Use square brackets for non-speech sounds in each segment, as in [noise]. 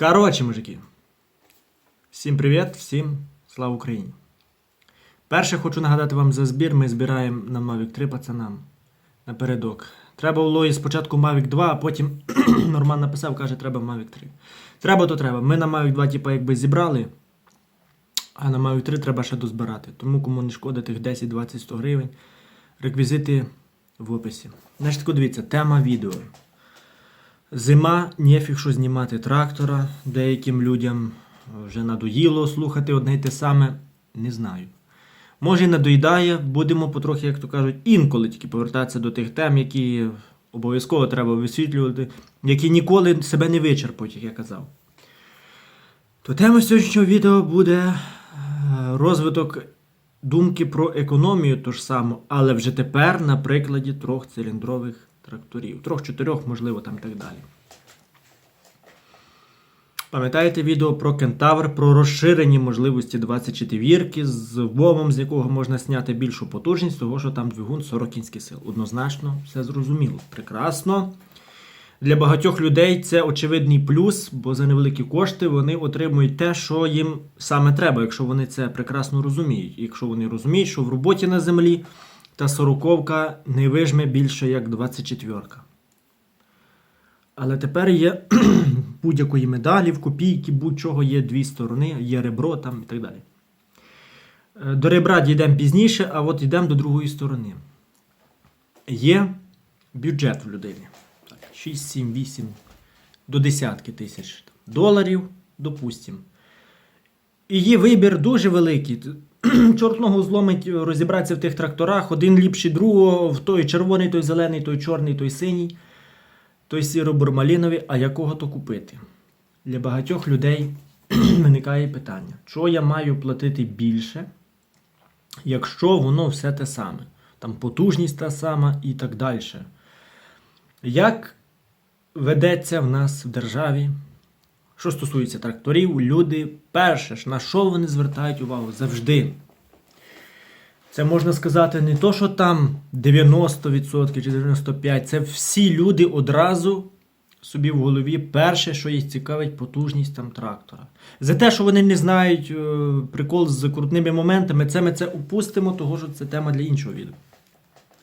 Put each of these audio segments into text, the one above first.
Коротше, мужики. Всім привіт, всім слава Україні. Перше хочу нагадати вам за збір. Ми збираємо на Mavic 3 пацанам напередок. Треба було і спочатку Mavic 2, а потім [clears throat] Норман написав, каже, треба Mavic 3. Треба, то треба. Ми на Mavic 2, типа, якби зібрали, а на Mavic 3 треба ще дозбирати. Тому кому не шкода тих 10, 20, 100 гривень. Реквізити в описі. Значить, дивіться, тема відео. Зима, нефіг що знімати трактора. Деяким людям вже надоїло слухати одне й те саме. Не знаю. Може і надоїдає, будемо потрохи, як то кажуть, інколи тільки повертатися до тих тем, які обов'язково треба висвітлювати, які ніколи себе не вичерпують, як я казав. То тема сьогоднішнього відео буде е, розвиток думки про економію, то ж само, але вже тепер на прикладі трьохциліндрових тракторів. Трьох-чотирьох, можливо, там і так далі. Пам'ятаєте відео про кентавр, про розширені можливості 24-ки з вовом, з якого можна зняти більшу потужність, того що там двигун 40 кінських сил. Однозначно, все зрозуміло. Прекрасно. Для багатьох людей це очевидний плюс, бо за невеликі кошти вони отримують те, що їм саме треба, якщо вони це прекрасно розуміють. Якщо вони розуміють, що в роботі на землі та сороковка не вижме більше як 24-ка. Але тепер є [clears throat] будь-якої медалі, в копійки, будь-чого є дві сторони, є ребро там і так далі. Е, До ребра дійдемо пізніше, а от йдемо до другої сторони. Є бюджет в людині. Так, 6, 7, 8 до десятки тисяч доларів, допустимо. І є вибір дуже великий. [clears throat] Чорт ногу зломить розібратися в тих тракторах. Один ліпший другого, в той червоний, той зелений, той чорний, той синій, той сіро-бурмаліновий, а якого то купити? Для багатьох людей [clears throat] виникає питання: що я маю платити більше, якщо воно все те саме? Там потужність та сама і так далі. Як ведеться в нас в державі що стосується тракторів, люди перше ж на що вони звертають увагу завжди. Це можна сказати не то, що там 90% чи 95%, це всі люди одразу собі в голові перше, що їх цікавить, потужність там трактора. За те, що вони не знають е, прикол з крутними моментами, це ми це упустимо, того що це тема для іншого відео.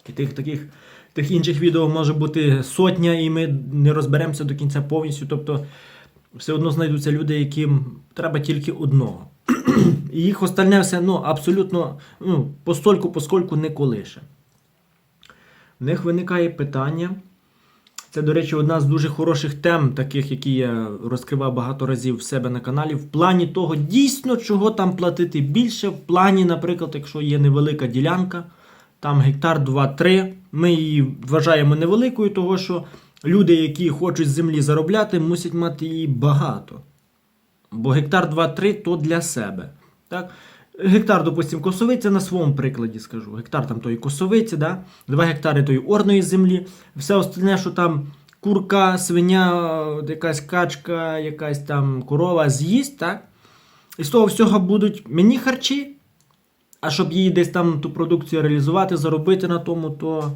І тих таких тих інших відео може бути сотня, і ми не розберемося до кінця повністю. Тобто все одно знайдуться люди, яким треба тільки одного. [clears throat] І їх остальне все ну, абсолютно ну, постольку, поскольку не колише. В них виникає питання. Це, до речі, одна з дуже хороших тем, таких, які я розкривав багато разів в себе на каналі, в плані того, дійсно, чого там платити більше. В плані, наприклад, якщо є невелика ділянка, там гектар 2-3, ми її вважаємо невеликою, того що люди, які хочуть землі заробляти, мусять мати її багато. Бо гектар 2-3 то для себе. Так? Гектар, допустимо, косовиця на своєму прикладі скажу. Гектар там тої косовиці, да? 2 гектари тої орної землі, все остальне, що там курка, свиня, якась качка, якась там корова з'їсть, так? І з того всього будуть мені харчі. А щоб її десь там ту продукцію реалізувати, заробити на тому, то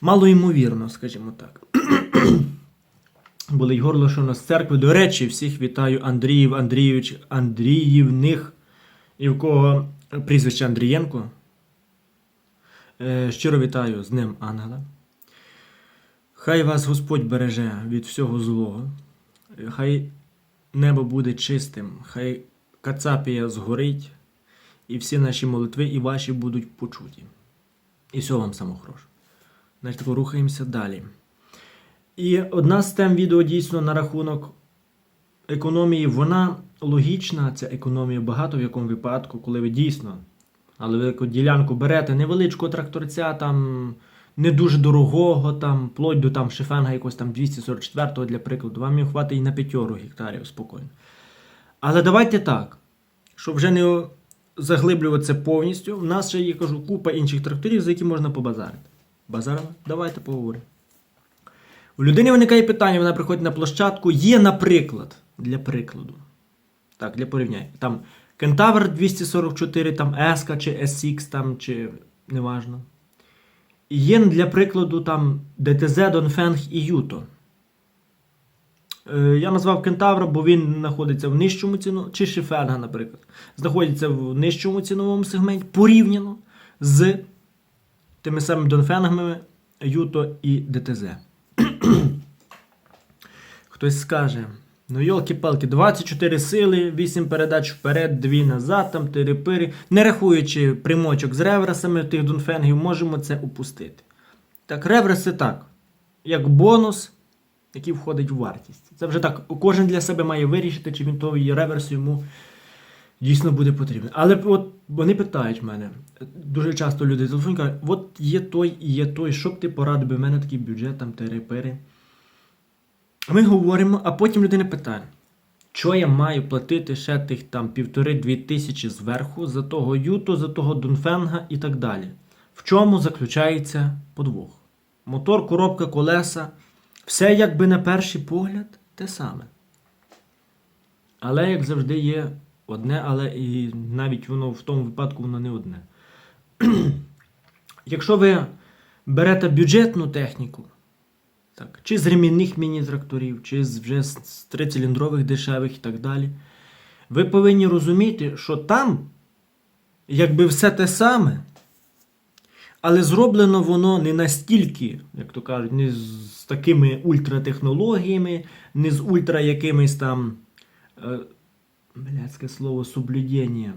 мало ймовірно, скажімо так. Болить горло, що у нас з церкви. До речі, всіх вітаю Андріїв, Андрійович, Андріївних і в кого прізвище Андрієнко. Е, Щиро вітаю з Днем Ангела. Хай вас Господь береже від всього злого. Хай небо буде чистим, хай Кацапія згорить, і всі наші молитви і ваші будуть почуті. І всього вам самого хорошого. Значить, рухаємося далі. І одна з тем відео дійсно на рахунок економії, вона логічна, ця економія багато в якому випадку, коли ви дійсно, але велику ділянку берете невеличкого тракторця, там не дуже дорогого, там, вплоть до там шифенга якогось там 244-го, для прикладу, вам його хватить і на п'ятьору гектарів спокійно. Але давайте так, щоб вже не заглиблюватися повністю, в нас ще є кажу, купа інших тракторів, за які можна побазарити. Базаримо? Давайте поговоримо. У людини виникає питання, вона приходить на площадку. Є, наприклад, для прикладу. Так, для порівняння. Там Кентавр 244, там Еска чи SX, там, чи неважно. Є для прикладу там DTZ, Dongfeng і Юто. Е, Я назвав Кентавра, бо він знаходиться в нижчому ціну, чи Шиферга, наприклад, знаходиться в нижчому ціновому сегменті порівняно з тими самими Донфенгами, Юто і ДТЗ. [clears throat] Хтось скаже, ну йолки-палки, 24 сили, 8 передач вперед, 2 назад, там тири-пири. Не рахуючи примочок з реверсами тих Донфенгів, можемо це упустити. Так, реверси так, як бонус, який входить в вартість. Це вже так, кожен для себе має вирішити, чи він того реверс йому дійсно буде потрібен. Але от вони питають мене, дуже часто люди телефонують, кажуть, от є той і є той, що б ти порадив, в мене такий бюджет, там тири-пири. Ми говоримо, а потім людина питає, що я маю платити ще тих там півтори-дві тисячі зверху за того Юто, за того Дунфенга і так далі. В чому заключається подвох? Мотор, коробка, колеса, все якби на перший погляд те саме. Але, як завжди, є одне, але і навіть воно в тому випадку воно не одне. [clears throat] Якщо ви берете бюджетну техніку, так, чи з ремінних міні-тракторів, чи з вже з трициліндрових дешевих і так далі, ви повинні розуміти, що там якби все те саме, але зроблено воно не настільки, як то кажуть, не з такими ультратехнологіями, не з ультра якимись там. Блядське слово соблюдення.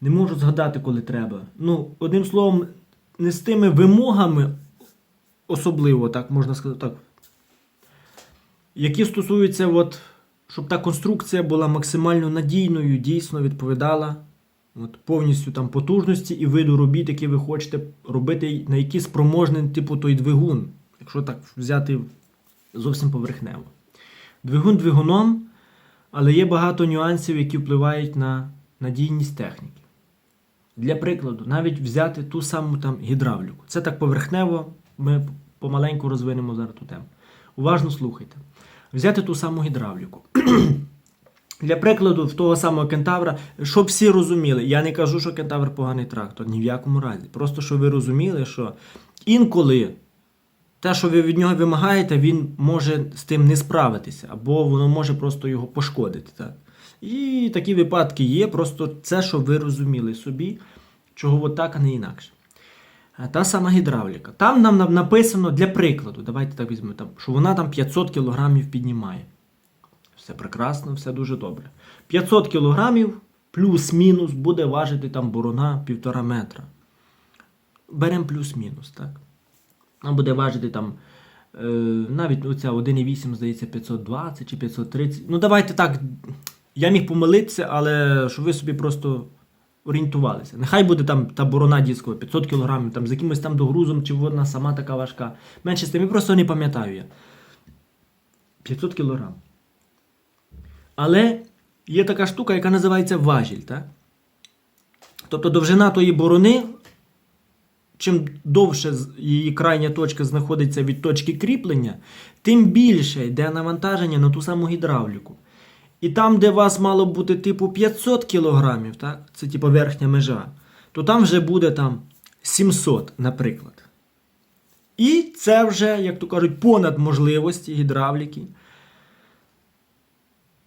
Не можу згадати, коли треба. Ну, одним словом, не з тими вимогами, особливо, так можна сказати, так. Які стосуються, от, щоб та конструкція була максимально надійною, дійсно відповідала от, повністю там потужності і виду робіт, які ви хочете робити, на які спроможний, типу той двигун, якщо так взяти зовсім поверхнево. Двигун двигуном, але є багато нюансів, які впливають на надійність техніки. Для прикладу, навіть взяти ту саму там гідравліку. Це так поверхнево, ми помаленьку розвинемо зараз ту тему. Уважно слухайте. Взяти ту саму гідравліку. [clears throat] Для прикладу, в того самого кентавра, щоб всі розуміли, я не кажу, що кентавр поганий трактор, ні в якому разі. Просто щоб ви розуміли, що інколи те, що ви від нього вимагаєте, він може з тим не справитися, або воно може просто його пошкодити. Так? І такі випадки є, просто це, щоб ви розуміли собі, чого так, а не інакше. Та сама гідравліка. Там нам нам написано для прикладу, давайте так візьмемо, там, що вона там 500 кг піднімає. Все прекрасно, все дуже добре. 500 кг плюс-мінус буде важити там борона 1,5 метра. Беремо плюс-мінус, так? Вона буде важити там. Е, навіть оця 1,8, здається, 520 чи 530. Ну, давайте так. Я міг помилитися, але щоб ви собі просто орієнтувалися. Нехай буде там та борона дискова 500 кг, там з якимось там догрузом, чи вона сама така важка. Менше з тим, я просто не пам'ятаю я. 500 кг. Але є така штука, яка називається важіль. Так? Тобто довжина тої борони чим довше її крайня точка знаходиться від точки кріплення, тим більше йде навантаження на ту саму гідравліку. І там, де вас мало бути типу 500 кг, так? це типу верхня межа, то там вже буде там 700, наприклад. І це вже, як то кажуть, понад можливості гідравліки.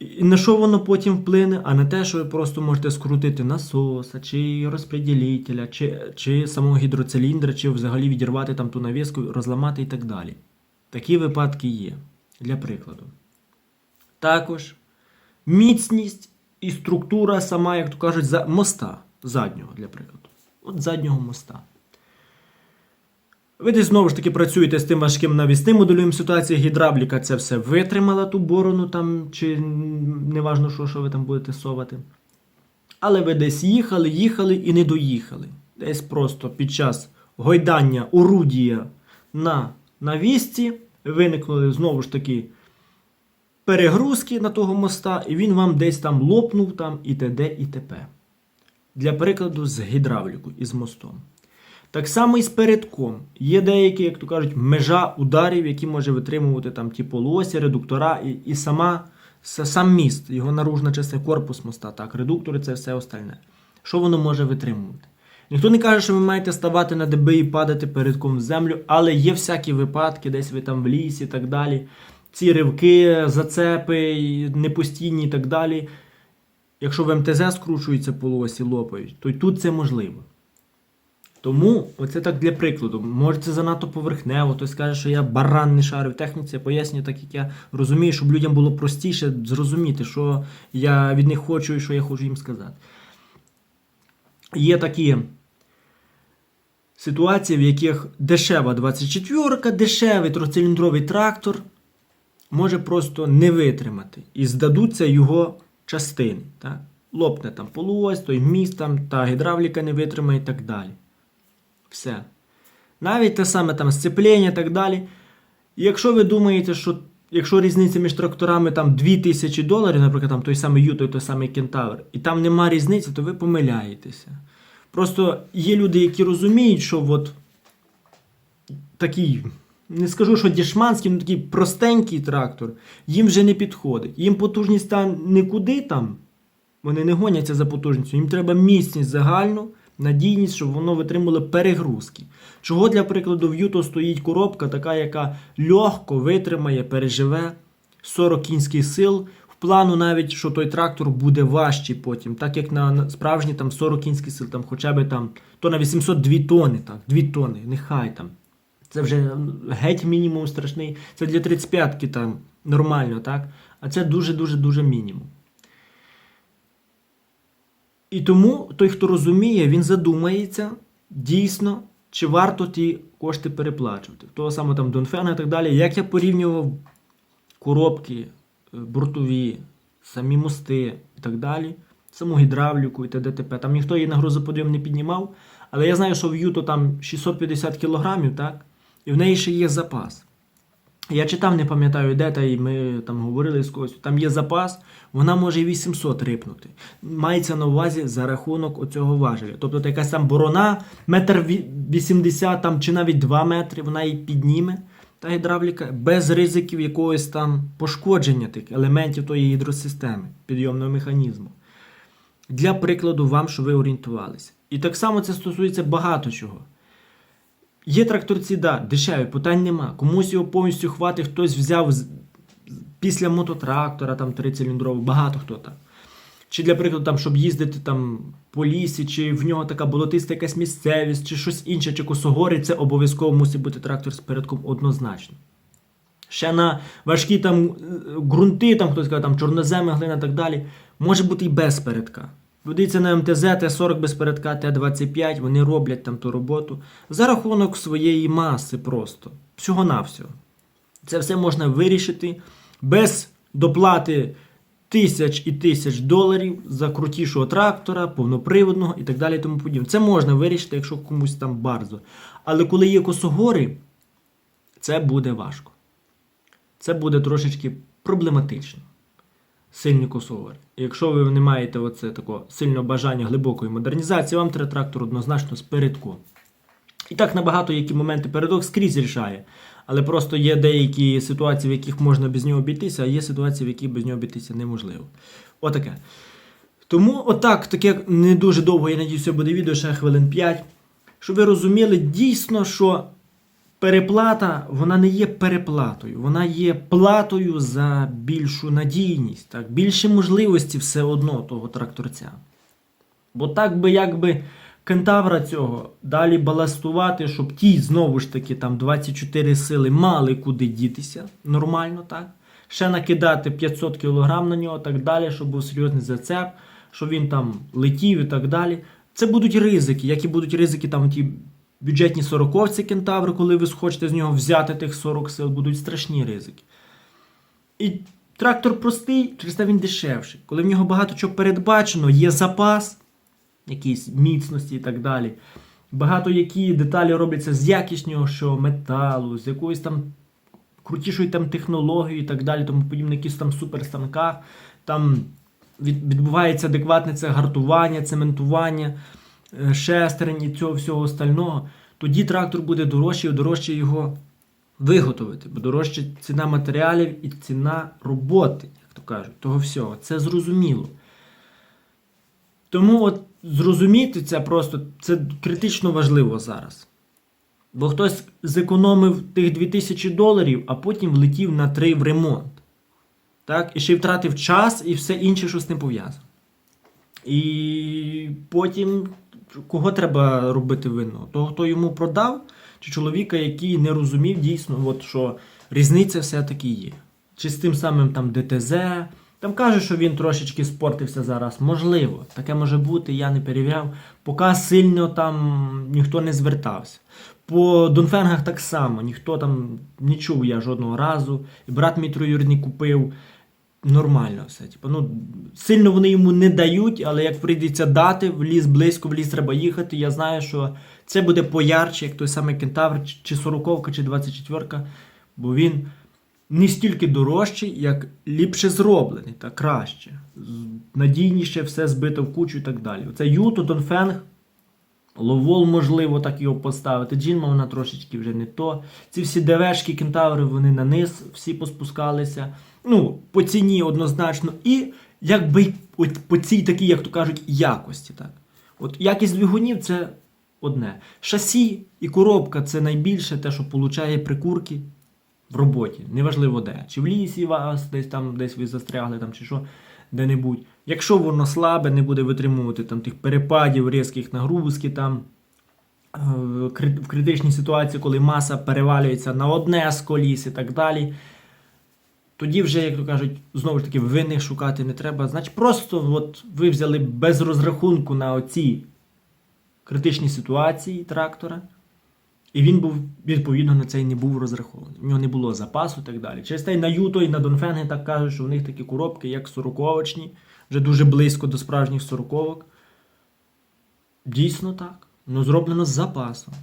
І на що воно потім вплине? А не те, що ви просто можете скрутити насоса, чи розпреділителя, чи, чи самого гідроциліндра, чи взагалі відірвати там ту навіску, розламати і так далі. Такі випадки є. Для прикладу. Також міцність і структура сама, як то кажуть, моста заднього, для прикладу. От заднього моста. Ви десь знову ж таки працюєте з тим важким навісним модулем ситуації. Гідравліка це все витримала ту борону там, чи неважно, що, що ви там будете совати. Але ви десь їхали, їхали і не доїхали. Десь просто під час гойдання орудія на навісці виникнули знову ж таки перегрузки на того моста, і він вам десь там лопнув там і т.д. і т.п. Для прикладу, з гідравліку і з мостом. Так само і з передком. Є деякі, як то кажуть, межа ударів, які може витримувати там ті полуосі, редуктора і, і сама, сам міст, його наружна частина, корпус моста, так, редуктори це все остальне. Що воно може витримувати? Ніхто не каже, що ви маєте ставати на деби і падати передком в землю, але є всякі випадки, десь ви там в лісі і так далі. Ці ривки, зацепи, непостійні і так далі. Якщо в МТЗ скручуються полосі, лопають, то й тут це можливо. Тому, оце так для прикладу. Може це занадто поверхнево, хтось каже, що я баран не шарю в техніці, я пояснюю так, як я розумію, щоб людям було простіше зрозуміти, що я від них хочу і що я хочу їм сказати. Є такі ситуації, в яких дешева 24-ка, дешевий трьохциліндровий трактор може просто не витримати і здадуться його частини. Так? Лопне там полуось, той міст там, та гідравліка не витримає і так далі. Все. Навіть те саме там сцеплення і так далі. Якщо ви думаєте, що якщо різниця між тракторами там 2000 доларів, наприклад, там той самий Юто і той самий Кентавр, і там нема різниці, то ви помиляєтеся. Просто є люди, які розуміють, що от такий, не скажу, що дешманський, але такий простенький трактор, їм вже не підходить. Їм потужність там нікуди там. Вони не гоняться за потужністю. Їм треба міцність загальну, надійність, щоб воно витримувало перегрузки. Чого, для прикладу, в Юто стоїть коробка, така, яка легко витримає, переживе 40 кінських сил. В плану навіть, що той трактор буде важчий потім, так як на справжній там 40 кінських сил, там хоча б там, то на 802 тони, так, 2 тони, нехай там. Це вже геть мінімум страшний. Це для 35-ки там нормально, так? А це дуже-дуже дуже мінімум. І тому той, хто розуміє, він задумається дійсно, чи варто ті кошти переплачувати. Того самого там Донфена і так далі. Як я порівнював коробки, е, бортові, самі мости і так далі, саму гідравліку і т.д. Там ніхто її на грузоподйом не піднімав, але я знаю, що в Юто там 650 кілограмів, так? І в неї ще є запас. Я читав, не пам'ятаю, де та і ми там говорили з когось. Там є запас, вона може і 800 рипнути. Мається на увазі за рахунок оцього важеля. Тобто якась там борона, метр ві- 80 там, чи навіть 2 метри, вона її підніме, та гідравліка, без ризиків якогось там пошкодження тих елементів тої гідросистеми, підйомного механізму. Для прикладу, вам, щоб ви орієнтувалися. І так само це стосується багато чого. Є тракторці, да, дешеві, питань нема. Комусь його повністю хватить, хтось взяв з- після мототрактора, там трициліндрового, багато хто так. Чи для прикладу, там, щоб їздити там по лісі, чи в нього така болотиста якась місцевість, чи щось інше, чи косогори, це обов'язково мусить бути трактор з передком однозначно. Ще на важкі там е, ґрунти, там хтось каже, там чорноземи, глина і так далі, може бути і без передка. Подивіться на МТЗ, Т-40 без передка, Т-25, вони роблять там ту роботу за рахунок своєї маси просто. Всього-навсього. Це все можна вирішити без доплати тисяч і тисяч доларів за крутішого трактора, повноприводного і так далі. Тому подібне. Це можна вирішити, якщо комусь там барзо. Але коли є косогори, це буде важко. Це буде трошечки проблематично. Сильні косогори. І якщо ви не маєте оце такого сильного бажання глибокої модернізації, вам треба трактор однозначно з передком. І так набагато які моменти передок скрізь рішає. Але просто є деякі ситуації, в яких можна без нього обійтися, а є ситуації, в яких без нього обійтися неможливо. Отаке. Тому, отак, таке не дуже довго, я надіюся, буде відео, ще хвилин 5. Щоб ви розуміли дійсно, що переплата вона не є переплатою, вона є платою за більшу надійність, так? більше можливості все одно того тракторця. Бо так би якби кентавра цього далі баластувати, щоб ті знову ж таки там 24 сили мали куди дітися нормально, так? Ще накидати 500 кг на нього, так далі, щоб був серйозний зацеп, щоб він там летів і так далі. Це будуть ризики, які будуть ризики там ті бюджетні сороковці кентаври, коли ви схочете з нього взяти тих 40 сил, будуть страшні ризики. І трактор простий, через те він дешевший. Коли в нього багато чого передбачено, є запас, якісь міцності і так далі. Багато які деталі робляться з якіснішого металу, з якоїсь там крутішої там технології і так далі, тому подібне, якісь там суперстанках. Там відбувається адекватне це гартування, цементування, е, шестерень і цього всього остального. Тоді трактор буде дорожчий, і дорожче його виготовити, бо дорожча ціна матеріалів і ціна роботи, як то кажуть, того всього. Це зрозуміло. Тому от зрозуміти це просто це критично важливо зараз. Бо хтось зекономив тих 2000 доларів, а потім влетів на 3 в ремонт. Так? І ще й втратив час і все інше, що з ним пов'язано. І потім кого треба робити винного? Того, хто йому продав, чи чоловіка, який не розумів дійсно, от, що різниця все-таки є. Чи з тим самим там ДТЗ. Там кажуть, що він трошечки спортився зараз. Можливо, таке може бути, я не перевіряв. Поки сильно там ніхто не звертався. По Донфенгах так само, ніхто там не чув я жодного разу. І брат мій троюрідний купив нормально все. Типу, ну, сильно вони йому не дають, але як прийдеться дати, в ліс близько, в ліс треба їхати. Я знаю, що це буде поярче, як той самий кентавр, чи- 40 чи 24-ка, бо він не стільки дорожчий, як ліпше зроблений та краще. Надійніше все збито в кучу і так далі. Це Юто, Донфенг, Ловол, можливо, так його поставити. Джинма вона трошечки вже не то. Ці всі ДВшки, кентаври, вони на низ всі поспускалися. Ну, по ціні однозначно. І якби от по цій такій, як то кажуть, якості. Так. От якість двигунів це одне. Шасі і коробка це найбільше те, що получає прикурки в роботі. Неважливо де. Чи в лісі вас, десь там, десь ви застрягли, там, чи що, де-небудь. Якщо воно слабе, не буде витримувати там тих перепадів, різких нагрузки там. е, В критичній ситуації, коли маса перевалюється на одне з коліс і так далі. Тоді вже, як то кажуть, знову ж таки, винних шукати не треба. Значить, просто от ви взяли без розрахунку на оці критичні ситуації трактора, і він був, відповідно, на це і не був розрахований. У нього не було запасу і так далі. Через те на Юто і на Донфенги так кажуть, що в них такі коробки, як сороковочні, вже дуже близько до справжніх сороковок. Дійсно так. Ну, зроблено з запасом.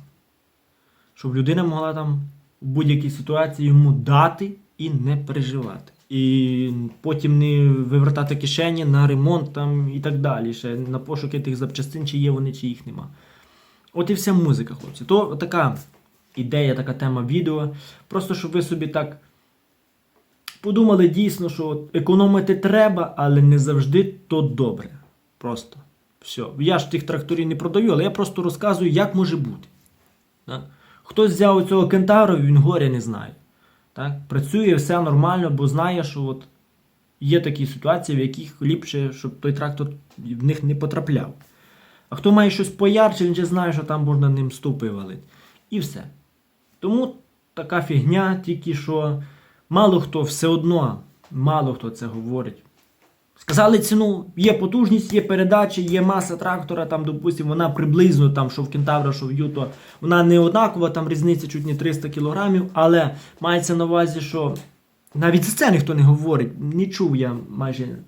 Щоб людина могла там в будь-якій ситуації йому дати і не переживати. І потім не вивертати кишені на ремонт там і так далі. Ще на пошуки тих запчастин, чи є вони, чи їх нема. От і вся музика, хлопці. То така ідея, така тема відео. Просто щоб ви собі так подумали дійсно, що економити треба, але не завжди то добре. Просто. Все. Я ж тих тракторів не продаю, але я просто розказую, як може бути. Хтось взяв цього кентавра, він горя не знає. Так? Працює все нормально, бо знає, що от є такі ситуації, в яких ліпше, щоб той трактор в них не потрапляв. А хто має щось поярче, він вже знає, що там можна ним ступи валити. І все. Тому така фігня, тільки що мало хто все одно, мало хто це говорить. Сказали ціну, є потужність, є передачі, є маса трактора, там, допустимо, вона приблизно, там, що в Кентавра, що в Юто, вона не однакова, там різниця чуть не 300 кілограмів, але мається на увазі, що навіть за це ніхто не говорить. Не чув я майже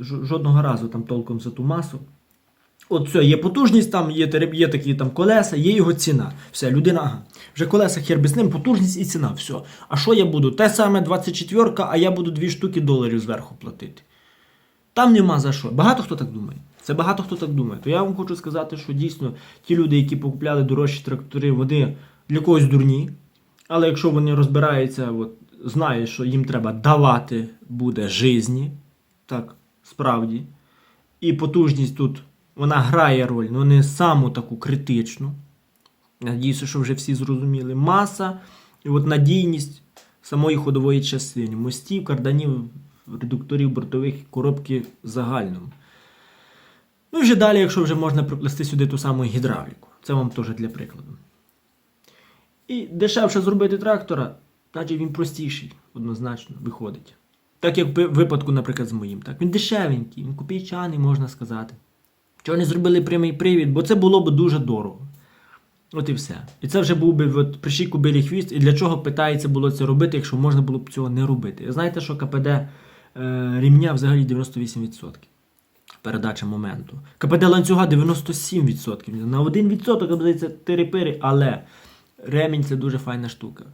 жодного разу там толком за ту масу. От все, є потужність, там є, є такі там колеса, є його ціна. Все, людина, ага. Вже колеса хер без ним, потужність і ціна. Все. А що я буду? Те саме 24, а я буду дві штуки доларів зверху платити. Там нема за що. Багато хто так думає. Це багато хто так думає. То я вам хочу сказати, що дійсно ті люди, які покупляли дорожчі трактори, вони для когось дурні. Але якщо вони розбираються, от, знають, що їм треба давати буде жизні, так, справді. І потужність тут вона грає роль, але не саму таку критичну. Надіюся, що вже всі зрозуміли. Маса і от надійність самої ходової частини. Мостів, карданів, редукторів, бортових коробки в. Ну і вже далі, якщо вже можна приплести сюди ту саму гідравліку. Це вам теж для прикладу. І дешевше зробити трактора, значить він простіший, однозначно, виходить. Так як в випадку, наприклад, з моїм. Так, він дешевенький, він копійчаний, можна сказати. Чого не зробили прямий привід, бо це було б дуже дорого. От і все. І це вже був би от, прищій кубилі хвіст. І для чого питається було це робити, якщо можна було б цього не робити? І знаєте, що КПД рівня взагалі 98%. Передача моменту. КПД ланцюга 97%. На 1% здається тири-пири, але ремінь це дуже файна штука.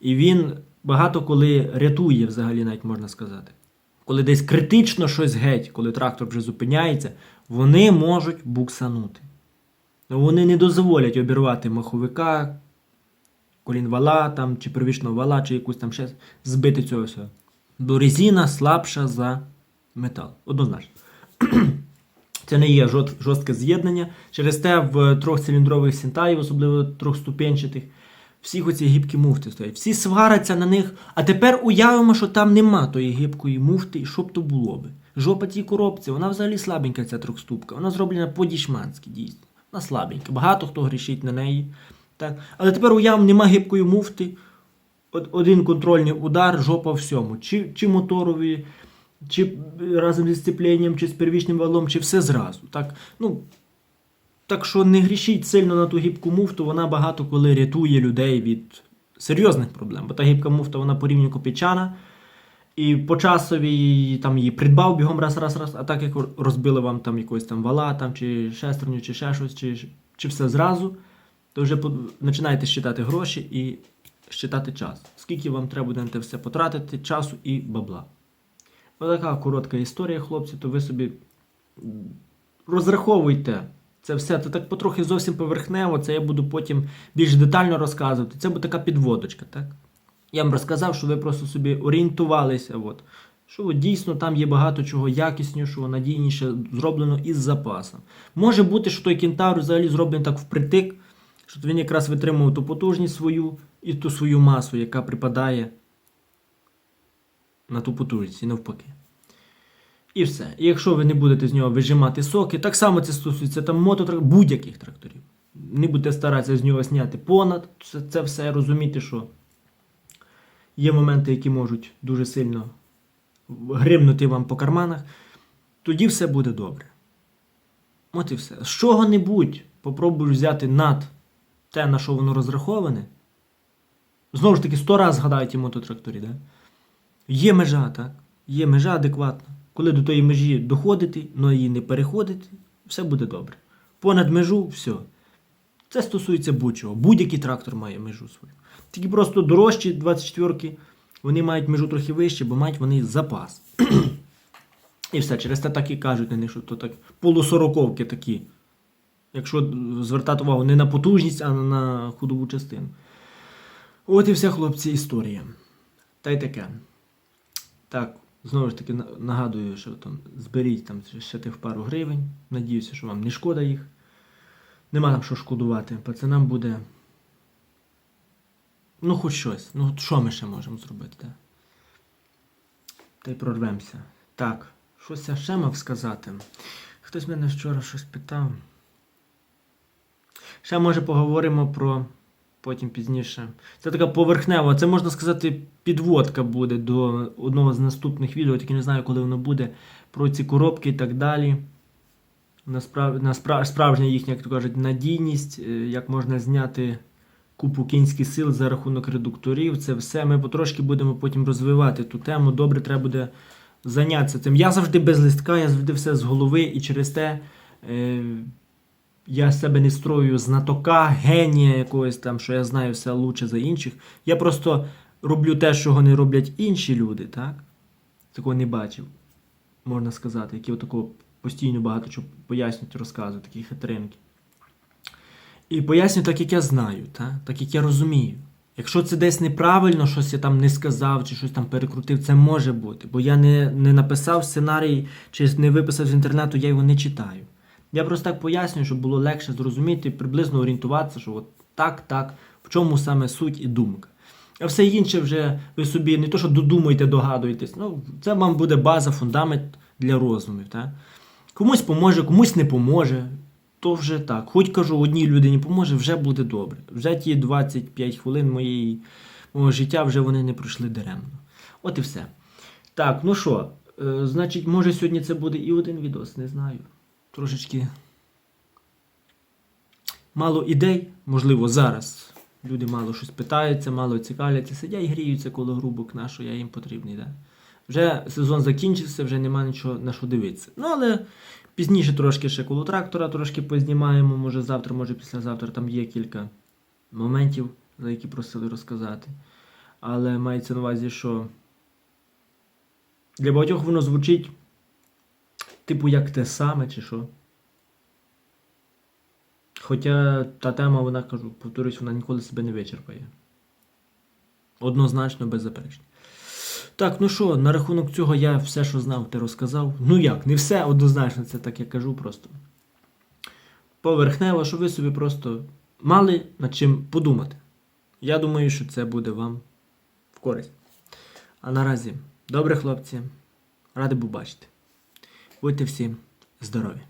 І він багато коли рятує, взагалі, навіть можна сказати. Коли десь критично щось геть, коли трактор вже зупиняється, вони можуть буксанути. Вони не дозволять обірвати маховика, колінвала там, чи первічного вала, чи якусь там ще збити цього всього. Бо резина слабша за метал. Однозначно. [clears throat] Це не є жорстке з'єднання. Через те в трьохциліндрових сінтаїв, особливо трьохступенчатих, всіх оці гібкі муфти стоять. Всі сваряться на них. А тепер уявимо, що там нема тої гібкої муфти, і що б то було би. Жопа тій коробці, вона взагалі слабенька, ця трьохступка. Вона зроблена по-дішманськи, дійсно. Вона слабенька. Багато хто грішить на неї. Так. Але тепер уявимо, нема гибкої муфти. Один контрольний удар, жопа всьому. Чи, чи моторові, чи разом зі сцепленням, чи з первічним валом, чи все зразу. Так, ну, так що не грішіть сильно на ту гібку муфту, вона багато коли рятує людей від серйозних проблем. Бо та гібка муфта, вона по рівню копійчана. І по часові там її придбав бігом раз, раз, раз, а так як розбили вам там якогось там вала, там, чи шестерню, чи ще щось, чи, чи все зразу, то вже починаєте считати гроші і считати час. Скільки вам треба буде на те все потратити, часу і бабла. Така коротка історія, хлопці, то ви собі розраховуйте. Це все, це так потрохи зовсім поверхнево, це я буду потім більш детально розказувати. Це буде така підводочка, так? Я вам розказав, що ви просто собі орієнтувалися. От. Що от, дійсно там є багато чого якіснішого, надійніше, зроблено із запасом. Може бути, що той кентавр взагалі зроблений так впритик, щоб він якраз витримував ту потужність свою і ту свою масу, яка припадає на ту потужність і навпаки. І все. І якщо ви не будете з нього вижимати соки, так само це стосується там мототракторів, будь-яких тракторів. Не будете старатися з нього зняти понад це, це все, розуміти, що є моменти, які можуть дуже сильно гримнути вам по карманах, тоді все буде добре. От і все. З чого-небудь попробуєш взяти над те, на що воно розраховане. Знову ж таки, сто раз згадають ті мототракторі, да? Є межа, так? Є межа адекватна. Коли до тої межі доходити, але її не переходити, все буде добре. Понад межу все. Це стосується будь-чого. Будь-який трактор має межу свою. Тільки просто дорожчі 24-ки, вони мають межу трохи вище, бо мають вони запас. [clears throat] І все, через те так і кажуть на що то так полусороковки такі. Якщо звертати увагу не на потужність, а на ходову частину. От і вся, хлопці, історія. Та й таке. Так, знову ж таки нагадую, що там зберіть там ще тих пару гривень. Надіюся, що вам не шкода їх. Нема там що шкодувати. Пацанам буде. Ну, хоч щось. Ну, що ми ще можемо зробити? Да? Та й прорвемося. Так, щось я ще мав сказати. Хтось мене вчора щось питав. Ще може поговоримо про. Потім пізніше. Це така поверхнева, це можна сказати, підводка буде до одного з наступних відео, тільки не знаю, коли воно буде, про ці коробки і так далі. Насправ... Насправ... Справжня їхня, як то кажуть, надійність, е, як можна зняти купу кінських сил за рахунок редукторів. Це все ми потрошки будемо потім розвивати ту тему. Добре, треба буде зайнятися цим. Я завжди без листка, я завжди все з голови, і через те. Е... Я себе не строю знатока, генія якогось там, що я знаю все лучше за інших. Я просто роблю те, чого не роблять інші люди, так? Такого не бачив, можна сказати, які отакого постійно багато чого пояснюють, розказують, такі хитринки. І пояснюю так, як я знаю, так? так як я розумію. Якщо це десь неправильно, щось я там не сказав чи щось там перекрутив, це може бути. Бо я не, не написав сценарій чи не виписав з інтернету, я його не читаю. Я просто так пояснюю, щоб було легше зрозуміти, приблизно орієнтуватися, що от так, так, в чому саме суть і думка. А все інше вже ви собі не то, що додумуєте, догадуєтесь. Ну, це вам буде база, фундамент для розумів. Так? Комусь поможе, комусь не поможе. То вже так. Хоч кажу, одній людині поможе, вже буде добре. Вже ті 25 хвилин моєї, мого життя вже вони не пройшли даремно. От і все. Так, ну що, е, значить, може сьогодні це буде і один відос, не знаю трошечки мало ідей, можливо, зараз. Люди мало щось питаються, мало цікавляться, сидять і гріються коло грубок нашого, я їм потрібний. Да? Вже сезон закінчився, вже нема нічого на що дивитися. Ну, але пізніше трошки ще коло трактора трошки познімаємо, може завтра, може післязавтра там є кілька моментів, за які просили розказати. Але мається на увазі, що для багатьох воно звучить типу, як те саме, чи що. Хоча та тема, вона кажу, повторюсь, вона ніколи себе не вичерпає. Однозначно, беззаперечно. Так, ну що, на рахунок цього я все, що знав, ти розказав. Ну як, не все однозначно, це так я кажу просто. Поверхнево, щоб ви собі просто мали над чим подумати. Я думаю, що це буде вам в користь. А наразі, добре, хлопці, радий був бачити. Будьте всі здорові!